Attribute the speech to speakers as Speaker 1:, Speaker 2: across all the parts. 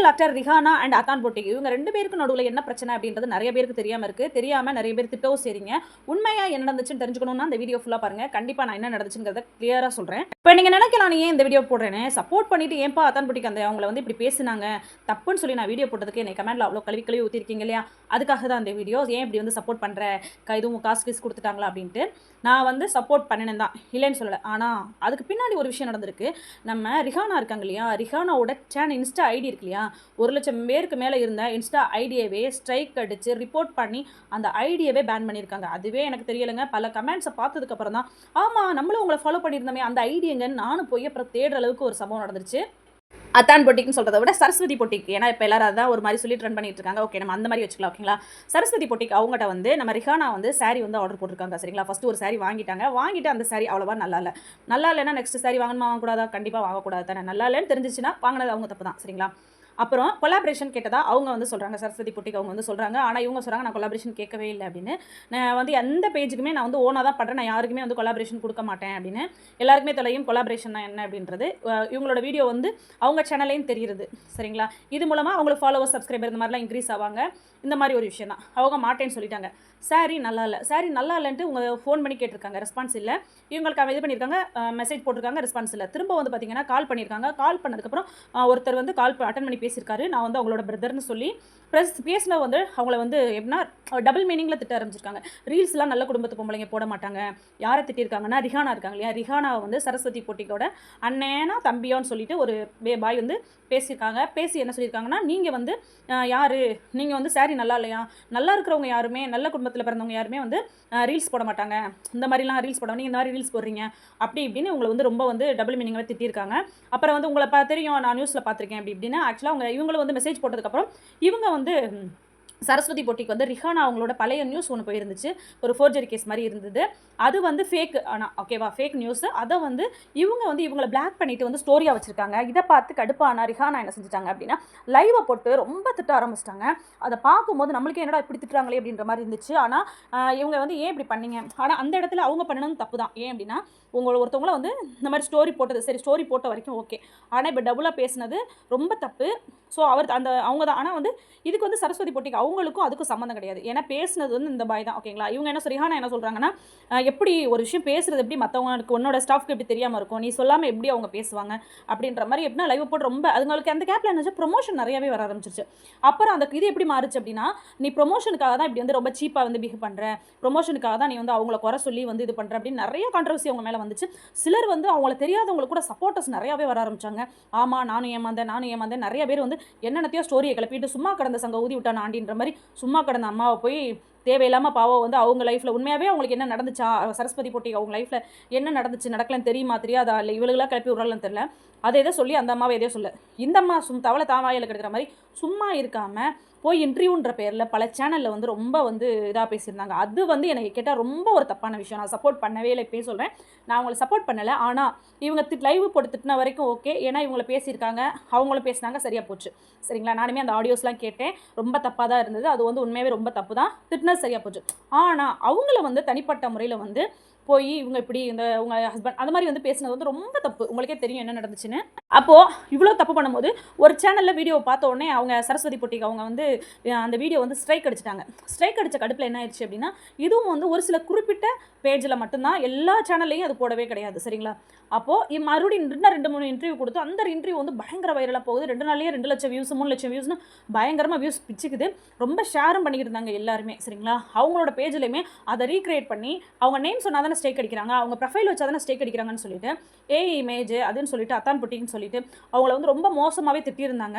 Speaker 1: Serial actor Rihanna and அதான் போட்டி இவங்க ரெண்டு பேருக்கு நடுவில் என்ன பிரச்சனை அப்படின்றது நிறைய பேருக்கு தெரியாமல் இருக்குது தெரியாமல் நிறைய பேர் திட்டவும் சரிங்க உண்மையாக என்ன நடந்துச்சுன்னு தெரிஞ்சுக்கணும்னா இந்த வீடியோ ஃபுல்லாக பாருங்கள் கண்டிப்பாக நான் என்ன நடந்துச்சுங்கிறத கிளியராக சொல்கிறேன் இப்போ நீங்கள் நினைக்கலாம் ஏன் இந்த வீடியோ போடுறேன்னு? சப்போர்ட் பண்ணிட்டு ஏன்பா அதான் போட்டிக்கு அந்த அவங்கள வந்து இப்படி பேசுனாங்க? தப்புன்னு சொல்லி நான் வீடியோ போட்டதுக்கு என்னை கமெண்ட்ல அவ்வளோ கழுவி கழுவி ஊற்றிருக்கீங்க இல்லையா? அதுக்காக தான் அந்த வீடியோ ஏன் இப்படி வந்து சப்போர்ட் பண்ணுற இதுவும் காசு ஃபீஸ் கொடுத்துட்டாங்களா அப்படின்ட்டு நான் வந்து சப்போர்ட் பண்ணினேன் தான். இல்லைன்னு சொல்லலை. ஆனால் அதுக்கு பின்னாடி ஒரு விஷயம் நடந்திருக்கு. நம்ம ரிஹானா இருக்காங்க இல்லையா? ரிஹானாவோட சேனல் இன்ஸ்டா ஐடி இருக்கு இல்லையா? ஒரு லட்சம் பேருக்கு மேலே இருந்த இன்ஸ்டா ஐடியாவே ஸ்ட்ரைக் அடித்து ரிப்போர்ட் பண்ணி அந்த ஐடியாவே பேன் பண்ணியிருக்காங்க. அதுவே எனக்கு தெரியலைங்க. பல கமெண்ட்ஸை பார்த்ததுக்கப்புறம் தான் ஆமாம் நம்மளும் உங்களை ஃபாலோ பண்ணியிருந்தோமே அந்த ஐடியங்கன்னு நானும் போய் அப்புறம் தேடுற அளவுக்கு ஒரு சம்பவம் நடந்துருச்சு. அத்தான் பொட்டிக்னு சொல்கிறத விட சரஸ்வதி பொட்டிக் ஏன்னா இப்போ எல்லாரும் அதான் ஒரு மாதிரி சொல்லிட்டு ரன் பண்ணிட்டு இருக்காங்க. ஓகே நம்ம அந்த மாதிரி வச்சுக்கலாம் ஓகேங்களா சரஸ்வதி பொட்டிக் அவங்ககிட்ட வந்து நம்ம ரிஹானா வந்து சாரி வந்து ஆர்டர் போட்டிருக்காங்க சரிங்களா? ஃபஸ்ட்டு ஒரு சாரி வாங்கிட்டாங்க. வாங்கிட்டு அந்த சாரி அவ்வளோவா நல்லா இல்லை. நல்லா இல்லைன்னா நெக்ஸ்ட் சாரி வாங்கணுமா வாங்கக்கூடாதா? கண்டிப்பாக வாங்கக்கூடாது தானே நல்லா இல்லைன்னு தெரிஞ்சிச்சுன்னா வாங்கினது அவங்க தப்பு தான் சரிங்களா? அப்புறம் கொலாபரேஷன் கேட்டதா அவங்க வந்து சொல்கிறாங்க சரஸ்வதி புட்டிக்கு அவங்க வந்து சொல்கிறாங்க ஆனால் இவங்க சொல்கிறாங்க நான் கொலாபரேஷன் கேட்கவே இல்லை அப்படின்னு. நான் வந்து எந்த பேஜுக்குமே நான் வந்து ஓனாக தான் பண்ணுறேன் நான் யாருக்குமே வந்து கொலாபரேஷன் கொடுக்க மாட்டேன் அப்படின்னு. எல்லாருக்குமே தொலையும் கொலாபரேஷன் என்ன அப்படின்றது. இவங்களோட வீடியோ வந்து அவங்க சேனலையும் தெரியுது சரிங்களா? இது மூலமாக அவங்களுக்கு ஃபாலோவர் சப்ஸ்கிரைபர் இந்த மாதிரிலாம் இன்க்ரீஸ் ஆவாங்க. இந்த மாதிரி ஒரு விஷயம் தான். அவங்க மாட்டேன்னு சொல்லிட்டாங்க. சாரி நல்லா இல்லை. சாரி நல்லா இல்லைன்ட்டு உங்கள் ஃபோன் பண்ணி கேட்டிருக்காங்க. ரெஸ்பான்ஸ் இல்லை. இவங்களுக்கு அவன் இது பண்ணியிருக்காங்க. மெசேஜ் போட்டிருக்காங்க. ரெஸ்பான்ஸ் இல்லை. திரும்ப வந்து பார்த்தீங்கன்னா கால் பண்ணியிருக்காங்க. கால் பண்ணதுக்கப்புறம் ஒருத்தர் வந்து கால் அட்டன் பண்ணி பேசியிருக்காரு. நான் வந்து அவங்களோட பிரதர்னு சொல்லி ப்ளஸ் பேசின வந்து அவங்கள வந்து எப்படின்னா டபுள் மீனிங்கில் திட்ட ஆரம்பிச்சிருக்காங்க. ரீல்ஸ்லாம் நல்ல குடும்பத்து பொம்பளைங்க போட மாட்டாங்க. யாரை திட்டிருக்காங்கன்னா ரிஹானா இருக்காங்க இல்லையா? ரிஹானா வந்து சரஸ்வதி போட்டிக்கோட அண்ணேனா தம்பியோன்னு சொல்லிட்டு ஒரு பாய் வந்து பேசியிருக்காங்க. பேசி என்ன சொல்லியிருக்காங்கன்னா நீங்கள் வந்து யார்? நீங்கள் வந்து சாரி நல்லா இல்லையா? நல்லா இருக்கிறவங்க யாருமே? நல்ல குடும்பத்தில் பிறந்தவங்க யாருமே வந்து ரீல்ஸ் போட மாட்டாங்க. இந்த மாதிரிலாம் ரீல்ஸ் போட நீங்கள் இந்த மாதிரி ரீல்ஸ் போடுறீங்க. அப்படி இப்படின்னு உங்களை வந்து ரொம்ப வந்து டபுள் மீனிங்காக திட்டிருக்காங்க அப்புறம் வந்து உங்களை தெரியும் நான் நியூஸில் பார்த்துருக்கேன் அப்படி இப்படின்னு. ஆக்சுவலாக அவங்க இவங்களும் வந்து மெசேஜ் போட்டதுக்கப்புறம் இவங்க வந்து சரஸ்வதி போட்டிக்கு வந்து ரிஹானா அவங்களோட பழைய நியூஸ் ஒன்று போயிருந்துச்சு. ஒரு ஃபோர்ஜரி கேஸ் மாதிரி இருந்தது. அது வந்து ஃபேக் ஆனால் ஓகேவா ஃபேக் நியூஸ் அதை வந்து இவங்க வந்து இவங்களை பிளாக் பண்ணிட்டு வந்து ஸ்டோரியாக வச்சுருக்காங்க. இதை பார்த்து கடுப்பானா ரிஹானா என்ன செஞ்சுட்டாங்க அப்படின்னா லைவை போட்டு ரொம்ப திட்ட ஆரம்பிச்சிட்டாங்க. அதை பார்க்கும்போது நம்மளுக்கே என்னடா இப்படி திட்டுறாங்களே அப்படின்ற மாதிரி இருந்துச்சு. ஆனால் இவங்க வந்து ஏன் இப்படி பண்ணீங்க? ஆனால் அந்த இடத்துல அவங்க பண்ணணும் தப்பு தான் ஏன் அப்படின்னா உங்களை ஒருத்தவங்கள வந்து இந்த மாதிரி ஸ்டோரி போட்டது சரி ஸ்டோரி போட்ட வரைக்கும் ஓகே ஆனால் இப்போ டபுளாக பேசினது ரொம்ப தப்பு. ஸோ அவர் அந்த அவங்க தான் ஆனால் வந்து இதுக்கு வந்து சரஸ்வதி போட்டிக்கு அவங்களுக்கும் அதுக்கும் சம்மந்தம் கிடையாது. ஏன்னா பேசுனது வந்து இந்த பாய் தான் ஓகேங்களா இவங்க என்ன சரியான என்ன சொல்கிறாங்கன்னா எப்படி ஒரு விஷயம் பேசுறது எப்படி மற்றவங்களுக்கு உன்னோட ஸ்டாஃப்க்கு எப்படி தெரியாமல் இருக்கும்? நீ சொல்லாமல் எப்படி அவங்க பேசுவாங்க? அப்படின்ற மாதிரி எப்படின்னா லைவ் போட்டு ரொம்ப அதுங்களுக்கு அந்த கேப்பில் என்ன ப்ரொமோஷன் நிறையவே வர ஆரம்பிச்சிருச்சு. அப்புறம் அந்த இது எப்படி மாறுச்சு அப்படின்னா நீ ப்ரொமோஷனுக்காக தான் இப்படி வந்து ரொம்ப சீப்பாக வந்து பிஹேவ் பண்ணுற ப்ரொமோஷனுக்காக தான் நீ வந்து அவங்கள குறை சொல்லி வந்து இது பண்ணுற அப்படின்னு நிறைய கான்ட்ரவர்சி அவங்க மேலே வந்துச்சு. சிலர் வந்து அவங்கள தெரியாதவங்களுக்கு கூட சப்போர்ட்டர்ஸ் நிறையாவே வர ஆரம்பிச்சாங்க. ஆமாம் நானும் ஏமாந்தேன் நானும் ஏமாந்தேன். நிறைய பேர் வந்து என்னென்னத்தையோ ஸ்டோரியை கிளப்பிட்டு சும்மா கடந்த சங்க ஊதி விட்டான் ஆண்டின்ற மாதிரி சும்மா கிடந்த அம்மாவை போய் தேவையில்லாமல் பாவம் வந்து அவங்க லைஃப்பில் உண்மையாகவே அவங்களுக்கு என்ன நடந்துச்சா? சரஸ்வதி போட்டி அவங்க லைஃப்பில் என்ன நடந்துச்சு? நடக்கலன்னு தெரியுமா? தெரியாதா? இல்லை இவளுகளாக கிளப்பி விட்றாலும் தெரியல. அதை எதை சொல்லி அந்த அம்மாவை எதையோ சொல்ல. இந்த அம்மா சும் தவளை தாவாயில் கிடைக்கிற மாதிரி சும்மா இருக்காமல் போய் இன்டர்வியூன்ற பேரில் பல சேனலில் வந்து ரொம்ப வந்து இதாக பேசியிருந்தாங்க. அது வந்து எனக்கு கேட்டால் ரொம்ப ஒரு தப்பான விஷயம். நான் சப்போர்ட் பண்ணவே இல்லை இப்போயே சொல்கிறேன் நான் அவங்கள சப்போர்ட் பண்ணலை. ஆனால் இவங்க திட் லைவ் போட்டு திட்டின வரைக்கும் ஓகே ஏன்னா இவங்கள பேசியிருக்காங்க. அவங்களும் பேசினாங்க. சரியாக போச்சு. சரிங்களா? நானுமே அந்த ஆடியோஸ்லாம் கேட்டேன். ரொம்ப தப்பாக தான் இருந்தது. அது வந்து உண்மையாகவே ரொம்ப தப்பு தான். திட்டினது சரியாக போச்சு. ஆனால் அவங்கள வந்து தனிப்பட்ட முறையில் வந்து போய் இவங்க இப்படி இந்த உங்க ஹஸ்பண்ட் அந்த மாதிரி வந்து பேசினது வந்து ரொம்ப தப்பு. உங்களுக்கே தெரியும் என்ன நடந்துச்சுன்னு. அப்போது இவ்வளோ தப்பு பண்ணும்போது ஒரு சேனலில் வீடியோ பார்த்த உடனே அவங்க சரஸ்வதி பொட்டிக்கு அவங்க வந்து அந்த வீடியோ வந்து ஸ்ட்ரைக் அடிச்சிட்டாங்க. ஸ்ட்ரைக் அடித்த கடுப்பில் என்ன ஆயிடுச்சு அப்படின்னா இதுவும் வந்து ஒரு சில குறிப்பிட்ட பேஜில் மட்டும்தான் எல்லா சேனல்லையும் அது போடவே கிடையாது. சரிங்களா? அப்போது மறுபடியும் இன்னும் ரெண்டு மூணு இன்டர்வியூ கொடுத்து அந்த இன்டர்வியூ வந்து பயங்கர வைரலாக போகுது. ரெண்டு நாள்லேயே ரெண்டு லட்சம் வியூஸ் மூணு லட்சம் வியூஸ்னு பயங்கரமாக வியூஸ் பிச்சுக்குது. ரொம்ப ஷேரும் பண்ணிக்கிட்டு இருந்தாங்க எல்லாருமே சரிங்களா? அவங்களோட பேஜ்லையுமே அதை ரீக்ரியேட் பண்ணி அவங்க நேம் சொன்னால் தானே ஸ்டேக் அடிக்கிறாங்க அவங்க ப்ரொஃபைல் வச்சா தானே ஸ்டேக் அடிக்கிறாங்கன்னு சொல்லிட்டு ஏ இமேஜ் அதுன்னு சொல்லிட்டு அத்தான் புட்டின்னு சொல்லிட்டு அவங்கள வந்து ரொம்ப மோசமாகவே திட்டியிருந்தாங்க.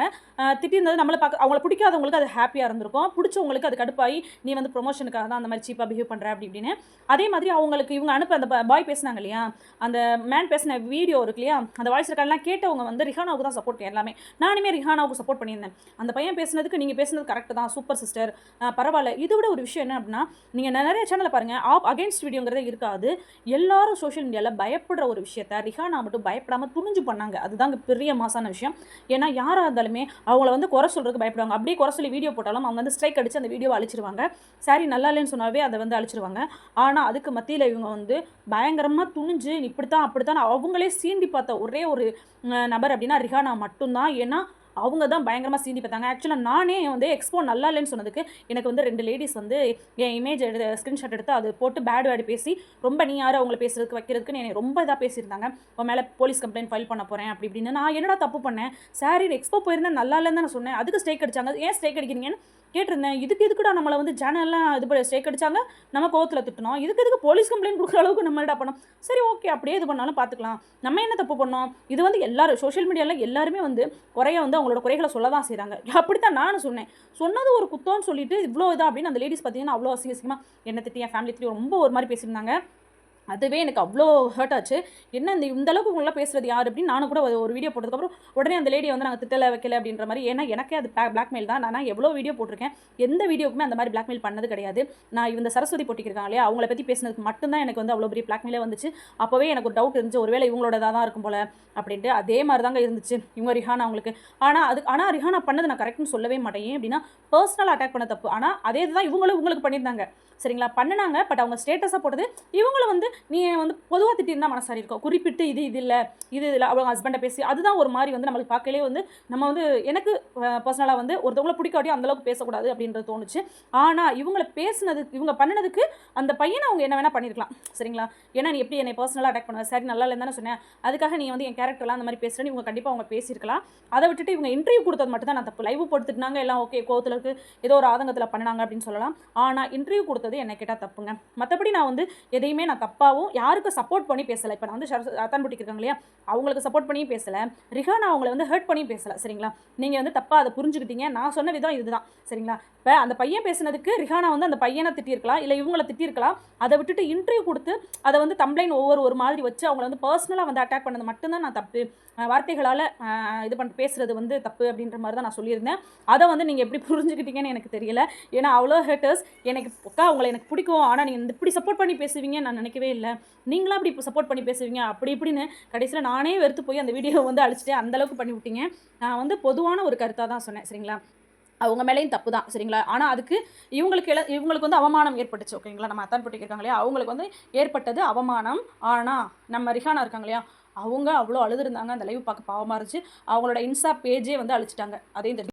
Speaker 1: திட்டியிருந்தது நம்மளை பார்க்க அவங்கள பிடிக்காதவங்களுக்கு அது ஹாப்பியாக இருந்திருக்கும். பிடிச்சவங்களுக்கு அது கடுப்பாகி நீ வந்து ப்ரொமோஷனுக்காக தான் அந்த மாதிரி சீப்பாக பிஹேவ் பண்ணுற அப்படி இப்படின்னு. அதே மாதிரி அவங்களுக்கு இவங்க அனுப்ப அந்த பாய் பேசினாங்க இல்லையா? அந்த மேன் பேசின வீடியோ இருக்கு இல்லையா? அந்த வாய்ஸ் ரெக்கார்ட்லாம் கேட்டவங்க வந்து ரிஹானாவுக்கு தான் சப்போர்ட் எல்லாமே. நானுமே ரிஹானாவுக்கு சப்போர்ட் பண்ணியிருந்தேன். அந்த பையன் பேசுனதுக்கு நீங்கள் பேசுனது கரெக்ட் தான் சூப்பர் சிஸ்டர் பரவாயில்ல. இதை விட ஒரு விஷயம் என்ன அப்படின்னா நீங்கள் நிறைய சேனலில் பாருங்கள் ஆப் அகேன்ஸ்ட் வீடியோங்கிறதே இருக்காது. எல்லாரும் சோஷியல் மீடியாவில் பயப்படுற ஒரு விஷயத்த ரிஹானா மட்டும் பயப்படாமல் துணிஞ்சு பண்ணாங்க. அதுதாங்க பெரிய மாசான விஷயம். ஏன்னா யாராக இருந்தாலுமே அவங்கள வந்து குறை சொல்கிறதுக்கு பயப்படுவாங்க. அப்படியே குறை சொல்லி வீடியோ போட்டாலும் அவங்க வந்து ஸ்ட்ரைக் அடித்து அந்த வீடியோவை அழிச்சிருவாங்க. சாரி நல்லா இல்லைன்னு சொன்னாவே அதை வந்து அழிச்சிருவாங்க. ஆனால் அதுக்கு மத்தியில் இவங்க வந்து பயங்கரமாக துணிஞ்சு இப்படி தான் அப்படி தான் அவங்களே சீண்டி பார்த்த ஒரே ஒரு நபர் அப்படின்னா ரிஹானா மட்டும்தான். ஏன்னா அவங்க தான் பயங்கரமாக சீந்தி பார்த்தாங்க. ஆக்சுவலாக நானே வந்து எக்ஸ்போ நல்லா இல்லைன்னு சொன்னதுக்கு எனக்கு வந்து ரெண்டு லேடிஸ் வந்து என் இமேஜ் எடுத்து ஸ்க்ரீன்ஷாட் எடுத்து அது போட்டு பேட் வேர்டு பேசி ரொம்ப நீ யார் அவங்கள பேசுறதுக்கு வைக்கிறதுக்குன்னு என்னை ரொம்ப இதாக பேசியிருந்தாங்க. உன் மேலே போலீஸ் கம்ப்ளைண்ட் ஃபைல் பண்ண போகிறேன் அப்படி இப்படின்னு நான் என்னடா தப்பு பண்ணேன்? சாரி எக்ஸ்போ போயிருந்தேன் நல்லா இல்லைன்னு தான் நான் சொன்னேன். அதுக்கு ஸ்டேக் அடிச்சாங்க. ஏன் ஸ்டேக் அடிக்கிறீங்கன்னு? கேட்டிருந்தேன். இதுக்கு எதுக்குடா நம்மளை வந்து ஜனெல்லாம் இது பண்ணி ஸ்டேக் அடித்தாங்க நம்ம கோவத்தில் திட்டணும் இதுக்கு எதுக்கு போலீஸ் கம்ப்ளைண்ட் கொடுக்குற அளவுக்கு நம்ம என்ன பண்ணோம்? சரி ஓகே அப்படியே இது பண்ணாலும் பார்த்துக்கலாம் நம்ம என்ன தப்பு பண்ணோம்? இது வந்து எல்லாரும் சோஷியல் மீடியாவில் எல்லாருமே வந்து குறைய வந்து அவங்களோட குறைகளை சொல்ல தான் செய்கிறாங்க அப்படித்தான் நானும் சொன்னேன். சொன்னது ஒரு குத்தம்னு சொல்லிட்டு இவ்வளோ இதாக அப்படின்னு அந்த லேடிஸ் பார்த்தீங்கன்னா அவ்வளோ அசிங்க அசிங்கமாக என்ன திட்டி என் ஃபேமிலி திட்டி ரொம்ப ஒரு மாதிரி பேசியிருந்தாங்க. அதுவே எனக்கு அவ்வளோ ஹர்ட் ஆச்சு. என்ன இந்த இந்தளவுக்கு உங்களாம் பேசுறது யார் அப்படின்னு நானும் கூட ஒரு- ஒரு வீடியோ போட்டதுக்கப்புறம் உடனே அந்த லேடியை வந்து நாங்கள் திட்டல வைக்கல அப்படின்ற மாதிரி ஏன்னா எனக்கே அது பிளாக்மெயில் தான். நான் எவ்வளோ வீடியோ போட்டிருக்கேன் எந்த வீடியோக்குமே அந்த மாதிரி பிளாக்மெயில் பண்ணது கிடையாது. நான் இந்த சரஸ்வதி போட்டிக்கிறாங்க இல்லையா அவங்கள பற்றி பேசினதுக்கு மட்டும்தான் எனக்கு வந்து அவ்வளோ பெரிய பிளாக்மெயிலே வந்துச்சு. அப்போவே எனக்கு ஒரு டவுட் இருந்துச்சு ஒருவேளை இவங்களோட தான் இருக்கும் போல அப்படின்ட்டு. அதே மாதிரி தாங்க இருந்துச்சு இவங்க ரிஹானா அவங்களுக்கு. ஆனால் அது ஆனால் ரிஹானா பண்ணது நான் கரெக்ட்னு சொல்லவே மாட்டேன். ஏன் அப்படின்னா பர்சனல் அட்டாக் பண்ண தப்பு. ஆனால் அதே தான் இவங்களும் உங்களுக்கு பண்ணியிருந்தாங்க. சரிங்களா? பண்ணினாங்க பட் அவங்க ஸ்டேட்டஸாக போட்டது இவங்களும் வந்து நீ வந்து பொதுவாக திட்டிருந்தா மனசாரி இருக்கும். குறிப்பிட்டு இது இது இல்லை இது இல்லை அவங்க ஹஸ்பண்டை பேசி அதுதான் ஒரு மாதிரி வந்து நம்மளுக்கு பார்க்கலே வந்து நம்ம வந்து எனக்கு பர்சனலாக வந்து ஒருத்தவங்களை பிடிக்காட்டியும் அந்தளவுக்கு பேசக்கூடாது அப்படின்றது தோணுச்சு. ஆனால் இவங்களை பேசினதுக்கு இவங்க பண்ணினதுக்கு அந்த பையனை அவங்க என்ன வேணால் பண்ணியிருக்கலாம் சரிங்களா? ஏன்னா நீ எப்படி என்னை பர்சனலாக அட்டாக் பண்ண சரி நல்லா இல்லைன்னு தானே சொன்னேன். அதுக்காக நீ வந்து என் கேரக்டர்லாம் அந்த மாதிரி பேசுகிறேன்னு இவங்க கண்டிப்பாக அவங்க பேசியிருக்கலாம். அதை விட்டுட்டு இவங்க இன்டர்வியூ கொடுத்தது மட்டும் தான் நான் தப்பு. லைவ் போட்டுட்டுனாங்க எல்லாம் ஓகே கோவத்தில் இருக்குது ஏதோ ஒரு ஆதங்கத்தில் பண்ணினாங்க அப்படின்னு சொல்லலாம். ஆனால் இன்டர்வியூ கொடுத்தது என்னை கேட்டால் தப்புங்க. மற்றபடி நான் வந்து எதையுமே நான் தப்பு அப்பாவும் யாருக்கும் சப்போர்ட் பண்ணி பேசலை. இப்போ நான் வந்து ரத்தன் அத்தான் புட்டிக்கு இருக்காங்க இல்லையா? அவங்களுக்கு சப்போர்ட் பண்ணியும் பேசலை. ரிஹானா அவங்கள வந்து ஹர்ட் பண்ணியும் பேசலை. சரிங்களா? நீங்கள் வந்து தப்பாக அதை புரிஞ்சுக்கிட்டீங்க. நான் சொன்ன விதம் இதுதான். சரிங்களா? இப்போ அந்த பையன் பேசுனதுக்கு ரிஹானா வந்து அந்த பையனை திட்டியிருக்கலாம் இல்லை இவங்களை திட்டியிருக்கலாம். அதை விட்டுட்டு இன்டர்வியூ கொடுத்து அதை வந்து தம்ப்ளைன் ஒவ்வொரு ஒரு மாதிரி வச்சு அவங்கள வந்து பர்சனலாக வந்து அட்டாக் பண்ணது மட்டும்தான் நான் தப்பு. வார்த்தைகளால் இது பண்ண பேசுறது வந்து தப்பு அப்படின்ற மாதிரி தான் நான் சொல்லியிருந்தேன். அதை வந்து நீங்கள் எப்படி புரிஞ்சுக்கிட்டீங்கன்னு எனக்கு தெரியல. ஏன்னா அவ்வளோ ஹேட்டர்ஸ் எனக்கு அக்கா உங்களை எனக்கு பிடிக்கும். ஆனால் நீங்கள் இந்த இப்படி சப்போர்ட் பண்ணி பேசுவீங்க நான் நினைக்கவே இல்லை. நீங்களாம் இப்படி சப்போர்ட் பண்ணி பேசுவீங்க. அப்படி இப்படின்னு கடைசியில் நானே வெறுத்து போய் அந்த வீடியோவை வந்து அழிச்சிட்டு அந்த அளவுக்கு பண்ணி விட்டீங்க. நான் வந்து பொதுவான ஒரு கருத்தாக தான் சொன்னேன். சரிங்களா? அவங்க மேலேயும் தப்பு தான். சரிங்களா? ஆனால் அதுக்கு இவங்களுக்கு இல இவங்களுக்கு வந்து அவமானம் ஏற்பட்டுச்சு. ஓகேங்களா? நம்ம அத்தான் போட்டி இருக்காங்க இல்லையா? அவங்களுக்கு வந்து ஏற்பட்டது அவமானம். ஆனால் நம்ம ரிஹானா இருக்காங்க இல்லையா? அவங்க அவ்வளோ அழுதுருந்தாங்க. அந்த லைவ் பார்க்க பாவமாக இருந்துச்சு. அவங்களோட இன்ஸ்டா பேஜே வந்து அழிச்சிட்டாங்க. அதையும் தெரியும்